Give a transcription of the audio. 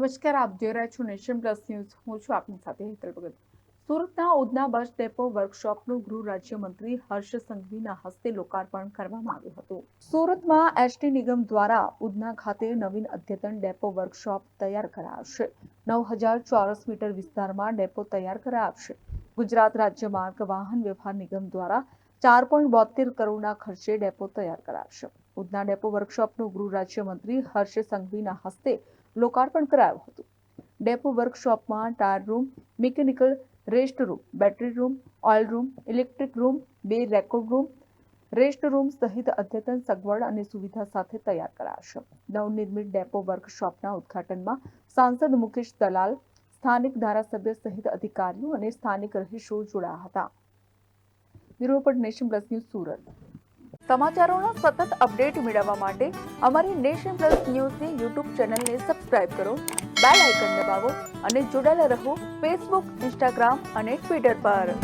નમસ્કાર, આપ જોઈ રહ્યા છો નેશન પ્લસ ન્યૂઝ. હું છું આપની સાથે હેતલ ભગત. સુરતના ઉધના બસ ડેપો વર્કશોપનું ગૃહ રાજ્યમંત્રી હર્ષ સંઘવીના હસ્તે લોકાર્પણ કરવામાં આવ્યું હતું. સુરતમાં એસટી નિગમ દ્વારા ઉધના ખાતે નવીન અદ્યતન ડેપો વર્કશોપ તૈયાર કરાશે. નવ હજાર ચોરસ મીટર વિસ્તારમાં ડેપો તૈયાર કરાવશે ગુજરાત રાજ્ય માર્ગ વાહન વ્યવહાર નિગમ દ્વારા ચાર પોઈન્ટ બોતેર કરોડના ખર્ચે ડેપો તૈયાર કરાશે. ઉધના ડેપો વર્કશોપનું ગૃહ રાજ્યમંત્રી હર્ષ સંઘવીના હસ્તે લોકાર્પણ કરાયું હતું. ડેપો વર્કશોપમાં tyre room, mechanical rest room, battery room, oil room, electric room, બે રેકોર્ડ રૂમ, રેસ્ટ રૂમ સહિત અદ્યતન સગવડ અને સુવિધા સાથે તૈયાર કરાશે. નવનિર્મિત ડેપો વર્કશોપના ઉદ્ઘાટનમાં સાંસદ મુકેશ દલાલ સ્થાનિક ધારાસભ્ય સહિત અધિકારીઓ અને સ્થાનિક રહીશો જોડાયા હતા. Bureau Nation Plus News Surat. સમાચારોના સતત અપડેટ મેળવવા માટે અમારી નેશન પ્લસ ન્યૂઝની યુટ્યુબ ચેનલને સબસ્ક્રાઇબ કરો, બેલ આઇકન દબાવો અને જોડાયેલા રહો ફેસબુક, ઇન્સ્ટાગ્રામ અને ટ્વિટર પર.